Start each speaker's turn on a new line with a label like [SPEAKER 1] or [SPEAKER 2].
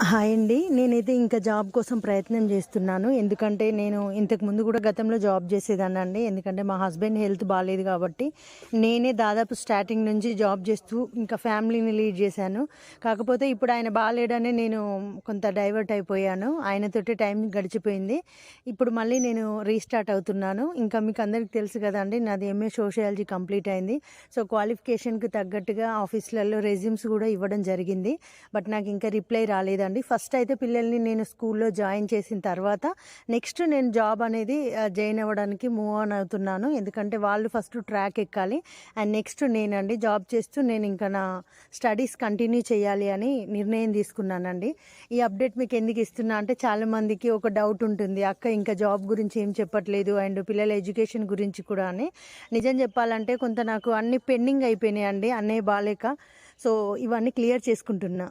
[SPEAKER 1] Hi అండి. నేనైతే ఇంకా జాబ్ కోసం ప్రయత్నం చేస్తున్నాను. ఎందుకంటే నేను ఇంతకు ముందు కూడా గతంలో జాబ్ చేసేదాన్ని అండి. ఎందుకంటే మా హస్బెండ్ హెల్త్ బాగాలేదు కాబట్టి నేనే దాదాపు స్టార్టింగ్ నుంచి జాబ్ చేస్తూ ఇంకా ఫ్యామిలీని లీడ్ చేశాను. కాకపోతే ఇప్పుడు ఆయన బాగాలేడనే నేను కొంత డైవర్ట్ అయిపోయాను. ఆయనతోటి టైం గడిచిపోయింది. ఇప్పుడు మళ్ళీ నేను రీస్టార్ట్ అవుతున్నాను. ఇంకా మీకు అందరికీ తెలుసు కదండి నాది ఎంఏ సోషియాలజీ కంప్లీట్ అయింది. సో క్వాలిఫికేషన్కి తగ్గట్టుగా ఆఫీస్లలో రెజ్యూమ్స్ కూడా ఇవ్వడం జరిగింది. బట్ నాకు ఇంకా రిప్లై రాలేదు లేదండి. ఫస్ట్ అయితే పిల్లల్ని నేను స్కూల్లో జాయిన్ చేసిన తర్వాత నెక్స్ట్ నేను జాబ్ అనేది జాయిన్ అవ్వడానికి మూవ్ ఆన్ అవుతున్నాను. ఎందుకంటే వాళ్ళు ఫస్ట్ ట్రాక్ ఎక్కాలి. అండ్ నెక్స్ట్ నేనండి జాబ్ చేస్తూ నేను ఇంకా నా స్టడీస్ కంటిన్యూ చేయాలి అని నిర్ణయం తీసుకున్నానండి. ఈ అప్డేట్ మీకు ఎందుకు ఇస్తున్నా అంటే చాలామందికి ఒక డౌట్ ఉంటుంది. అక్క ఇంకా జాబ్ గురించి ఏం చెప్పట్లేదు. అండ్ పిల్లల ఎడ్యుకేషన్ గురించి కూడా అని. నిజం చెప్పాలంటే కొంత నాకు అన్ని పెండింగ్ అయిపోయినాయి అండి అన్నయ్య బాలేక. సో ఇవన్నీ క్లియర్ చేసుకుంటున్నా.